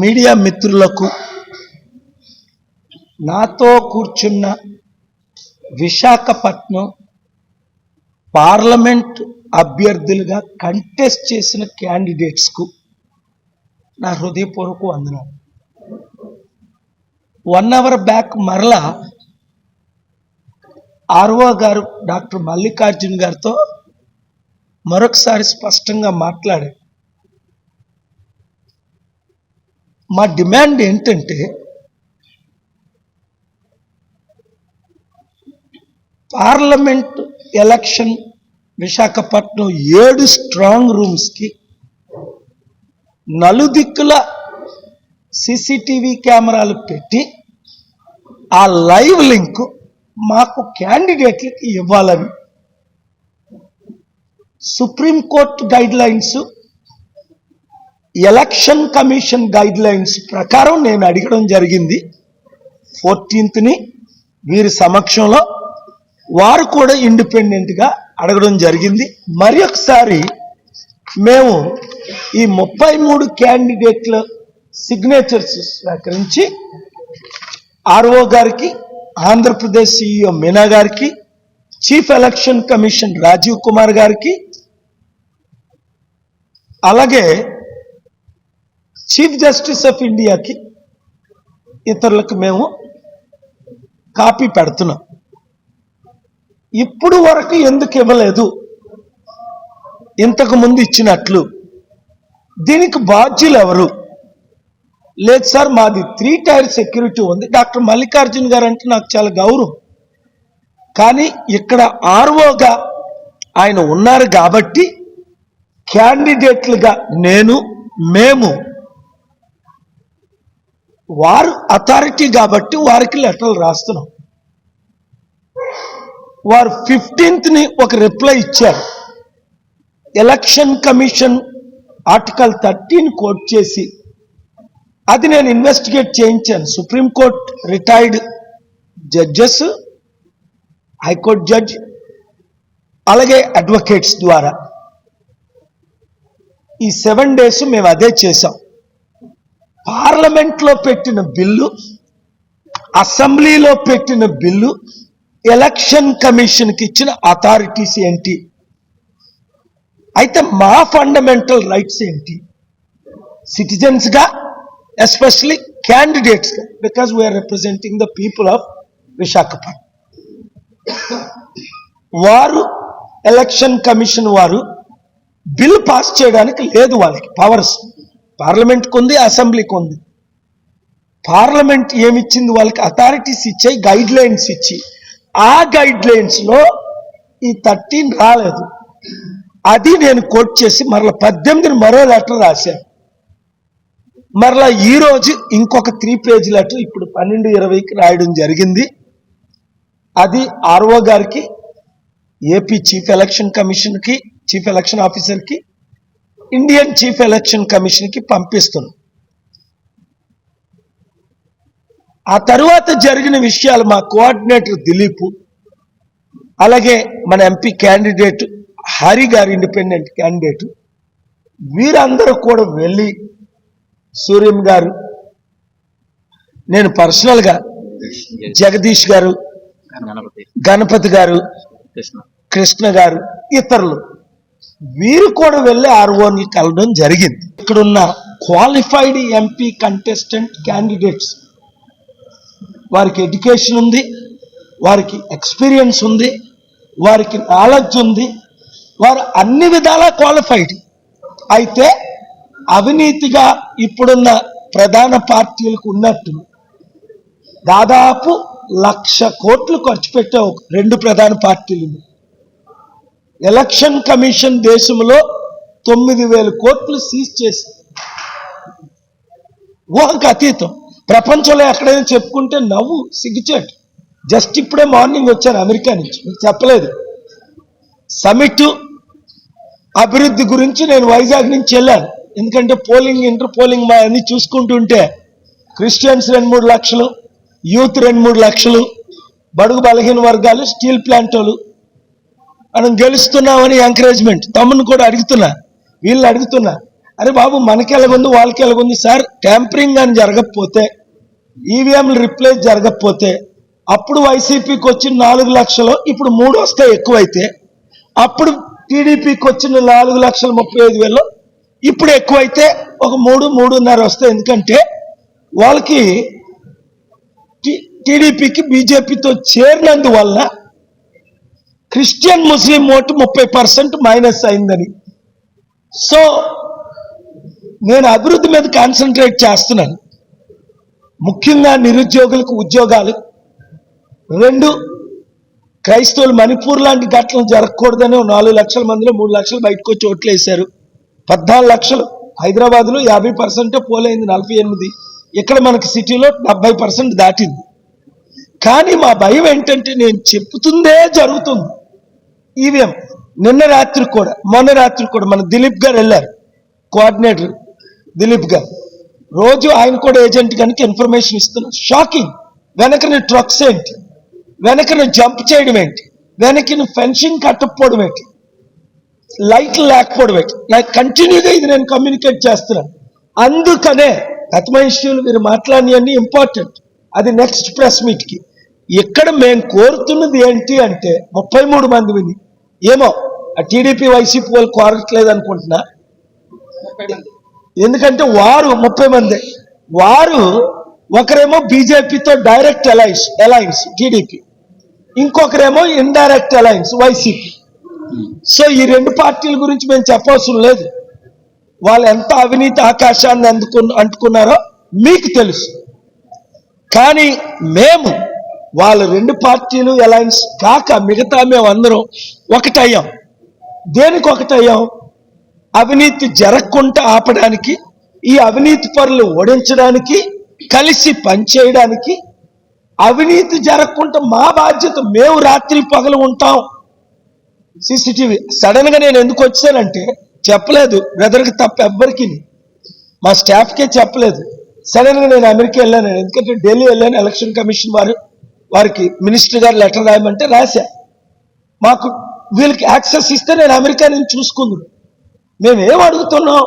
Media మిత్రులకు నాతో కూర్చున్న విశాఖపట్నం పార్లమెంట్ అభ్యర్థులుగా కంటెస్ట్ చేసిన క్యాండిడేట్స్కు నా హృదయపూర్వక వందనాలు. వన్ అవర్ బ్యాక్ మరలా ఆర్ఓ గారు డాక్టర్ మల్లికార్జున్ గారితో మరొకసారి స్పష్టంగా మాట్లాడారు. మా డిమాండ్ ఏంటంటే పార్లమెంట్ ఎలక్షన్ విశాఖపట్నం ఏడు స్ట్రాంగ్ రూమ్స్కి నలుదిక్కుల సీసీటీవీ కెమెరాలు పెట్టి ఆ లైవ్ లింక్ మాకు క్యాండిడేట్లకి ఇవ్వాలని Supreme Court guidelines election commission guidelines ప్రకారం నేను అడగడం జరిగింది. ఫోర్టీన్త్ని వీరి సమక్షంలో వారు కూడా ఇండిపెండెంట్గా అడగడం జరిగింది. మరి ఒకసారి మేము ఈ ముప్పై మూడు క్యాండిడేట్ల సిగ్నేచర్స్ స్వీకరించి ఆర్ఓ గారికి ఆంధ్రప్రదేశ్ సిఇఓ మీనా గారికి chief election commission Rajiv Kumar గారికి అలాగే చీఫ్ జస్టిస్ ఆఫ్ ఇండియాకి ఇతరులకు మేము కాపీ పెడుతున్నాం. ఇప్పుడు వరకు ఎందుకు ఇవ్వలేదు? ఇంతకు ముందు ఇచ్చినట్లు. దీనికి బాధ్యులు ఎవరు? లేదు సార్ మాది త్రీ టైర్ సెక్యూరిటీ ఉంది. డాక్టర్ మల్లికార్జున్ గారు అంటే నాకు చాలా గౌరవం. కానీ ఇక్కడ ఆర్ఓగా ఆయన ఉన్నారు కాబట్టి క్యాండిడేట్లుగా నేను మేము వారు అథారిటీ కాబట్టి వారికి లెటర్లు రాస్తున్నాం. వారు ఫిఫ్టీన్త్ని ఒక రిప్లై ఇచ్చారు. Election commission article thirteen quote చేసి అది నేను ఇన్వెస్టిగేట్ చేయించాను. Supreme Court retired judges High Court judge అలాగే అడ్వకేట్స్ ద్వారా. ఈ సెవెన్ డేస్ మేము అదే చేసాం పార్లమెంట్లో పెట్టిన బిల్లు అసెంబ్లీలో పెట్టిన బిల్లు ఎలక్షన్ కమిషన్కి ఇచ్చిన అథారిటీస్ ఏంటి? అయితే మా ఫండమెంటల్ రైట్స్ ఏంటి? సిటిజన్స్గా especially క్యాండిడేట్స్గా because we are representing the people of Visakhapatnam వారు ఎలక్షన్ కమిషన్ వారు బిల్ పాస్ చేయడానికి లేదు వాళ్ళకి పవర్స్ పార్లమెంట్కి ఉంది అసెంబ్లీకి ఉంది పార్లమెంట్ ఏమిచ్చింది వాళ్ళకి? అథారిటీస్ ఇచ్చాయి గైడ్ లైన్స్ ఇచ్చి. ఆ గైడ్ లైన్స్లో ఈ థర్టీన్ రాలేదు. అది నేను కోట్ చేసి మరలా పద్దెనిమిదిని మరో లెటర్ రాశాను. మరలా ఈరోజు ఇంకొక త్రీ పేజ్ లెటర్ ఇప్పుడు పన్నెండు ఇరవైకి రాయడం జరిగింది. అది ఆర్ఓ గారికి ఏపీ చీఫ్ ఎలక్షన్ కమిషన్కి చీఫ్ ఎలక్షన్ ఆఫీసర్కి ఇండియన్ చీఫ్ ఎలక్షన్ కమిషన్కి పంపిస్తున్నాం. ఆ తరువాత జరిగిన విషయాలు మా కోఆర్డినేటర్ దిలీప్ అలాగే మన ఎంపీ క్యాండిడేట్ హరి గారు ఇండిపెండెంట్ క్యాండిడేట్ వీరందరూ కూడా వెళ్ళి సూర్యం గారు నేను పర్సనల్గా జగదీష్ గారు గణపతి. గారు కృష్ణ గారు ఇతరులు వీరు కూడా వెళ్ళి ఆర్ఓని కలవడం జరిగింది. ఇక్కడున్న క్వాలిఫైడ్ ఎంపీ కంటెస్టెంట్ క్యాండిడేట్స్ వారికి ఎడ్యుకేషన్ ఉంది వారికి ఎక్స్పీరియన్స్ ఉంది వారికి నాలెడ్జ్ ఉంది వారు అన్ని విధాలా క్వాలిఫైడ్ అయితే అవినీతిగా ఇప్పుడున్న ప్రధాన పార్టీలకు ఉన్నట్టు దాదాపు లక్ష కోట్లు ఖర్చు పెట్టే ఒక- రెండు ప్రధాన పార్టీలు. ఎలక్షన్ కమిషన్ దేశంలో తొమ్మిది వేల కోట్లు సీజ్ చేసి ఊహకు అతీతం. ప్రపంచంలో ఎక్కడైనా చెప్పుకుంటే నవ్వు సిగ్గుచేటు. జస్ట్ ఇప్పుడే మార్నింగ్ వచ్చాను అమెరికా నుంచి. మీకు చెప్పలేదు. సమిట్ అభివృద్ధి గురించి నేను వైజాగ్ నుంచి వెళ్ళాను. ఎందుకంటే పోలింగ్ ఇంటర్ పోలింగ్ మా అన్ని చూసుకుంటుంటే క్రిస్టియన్స్ రెండు మూడు లక్షలు యూత్ రెండు మూడు లక్షలు బడుగు బలహీన వర్గాలు స్టీల్ ప్లాంట్ వాళ్ళు మనం గెలుస్తున్నామని ఎంకరేజ్మెంట్ తమ్ముని కూడా అడుగుతున్నా. వీళ్ళు అడుగుతున్నా. అరే బాబు మనకి ఎలాగుంది వాళ్ళకి ఎలాగుంది సార్ ట్యాంపరింగ్ అని జరగకపోతే ఈవీఎంలు రిప్లేస్ జరగకపోతే అప్పుడు వైసీపీకి వచ్చిన నాలుగు లక్షలు ఇప్పుడు మూడు వస్తే ఎక్కువైతే అప్పుడు టీడీపీకి వచ్చిన నాలుగు లక్షల ముప్పై ఐదు వేలు ఇప్పుడు ఎక్కువైతే ఒక మూడు మూడున్నర వస్తాయి. ఎందుకంటే వాళ్ళకి టీడీపీకి బీజేపీతో చేరినందువల్ల క్రిస్టియన్ ముస్లిం ఓటు ముప్పై పర్సెంట్ మైనస్ అయిందని. సో నేను అభివృద్ధి మీద కాన్సన్ట్రేట్ చేస్తున్నాను. ముఖ్యంగా నిరుద్యోగులకు ఉద్యోగాలు. రెండు క్రైస్తవులు మణిపూర్ లాంటి ఘటనలు జరగకూడదని నాలుగు లక్షల మందిలో మూడు లక్షలు బయటకు వచ్చి ఓట్లు వేశారు. పద్నాలుగు లక్షలు. హైదరాబాద్లో యాభై పర్సెంట్ పోలైంది నలభై ఎనిమిది. ఇక్కడ మనకి సిటీలో డెబ్బై పర్సెంట్ దాటింది. కానీ మా భయం ఏంటంటే నేను చెప్తుందే జరుగుతుంది. ఈవీఎం. నిన్న రాత్రి కూడా మొన్న రాత్రి కూడా మన దిలీప్ గారు వెళ్ళారు. కోఆర్డినేటర్ దిలీప్ గారు. రోజు ఆయన కూడా ఏజెంట్ కనుక ఇన్ఫర్మేషన్ ఇస్తున్నారు షాకింగ్. వెనకని ట్రక్స్ ఏంటి? వెనకని జంప్ చేయడం ఏంటి? వెనకని ఫెన్సింగ్ కట్టకపోవడం ఏంటి? లైట్లు లేకపోవడం ఏంటి? నాకు కంటిన్యూగా ఇది నేను కమ్యూనికేట్ చేస్తున్నాను. అందుకనే గతమ ఇష్యూలు మీరు మాట్లాడినవన్నీ ఇంపార్టెంట్ అది నెక్స్ట్ ప్రెస్ మీట్కి ఇక్కడ మేము కోరుతున్నది ఏంటి అంటే ముప్పై మూడు మంది విని ఏమో ఆ టీడీపీ వైసీపీ వాళ్ళు కోరట్లేదు అనుకుంటున్నా. ఎందుకంటే వారు ముప్పై మంది. వారు ఒకరేమో బీజేపీతో డైరెక్ట్ అలయన్స్ అలయన్స్ టీడీపీ. ఇంకొకరేమో ఇండైరెక్ట్ అలయన్స్ వైసీపీ. సో ఈ రెండు పార్టీల గురించి మేము చెప్పవసరం లేదు. వాళ్ళు ఎంత అవినీతి ఆకాశాన్ని అందుకు అంటుకున్నారో మీకు తెలుసు. కానీ మేము వాళ్ళ రెండు పార్టీలు అలయన్స్ కాక మిగతా మేము అందరం ఒకటయ్యాం. దేనికి ఒకటయ్యాం? అవినీతి జరగకుండా ఆపడానికి ఈ అవినీతి పరులు ఓడించడానికి కలిసి పనిచేయడానికి అవినీతి జరగకుండా మా బాధ్యత మేము రాత్రి పగలు ఉంటాం. సీసీటీవీ సడన్గా నేను ఎందుకు వచ్చానంటే చెప్పలేదు బ్రదర్కి తప్ప ఎవ్వరికి. మా స్టాఫ్కే చెప్పలేదు. సడన్గా నేను అమెరికా వెళ్ళాను ఎందుకంటే ఢిల్లీ వెళ్ళాను ఎలక్షన్ కమిషన్ వారు వారికి మినిస్టర్ గారు లెటర్ రాయమంటే రాశా. మాకు వీళ్ళకి యాక్సెస్ ఇస్తే నేను అమెరికా నుంచి చూసుకుంది మేము ఏం అడుగుతున్నాం?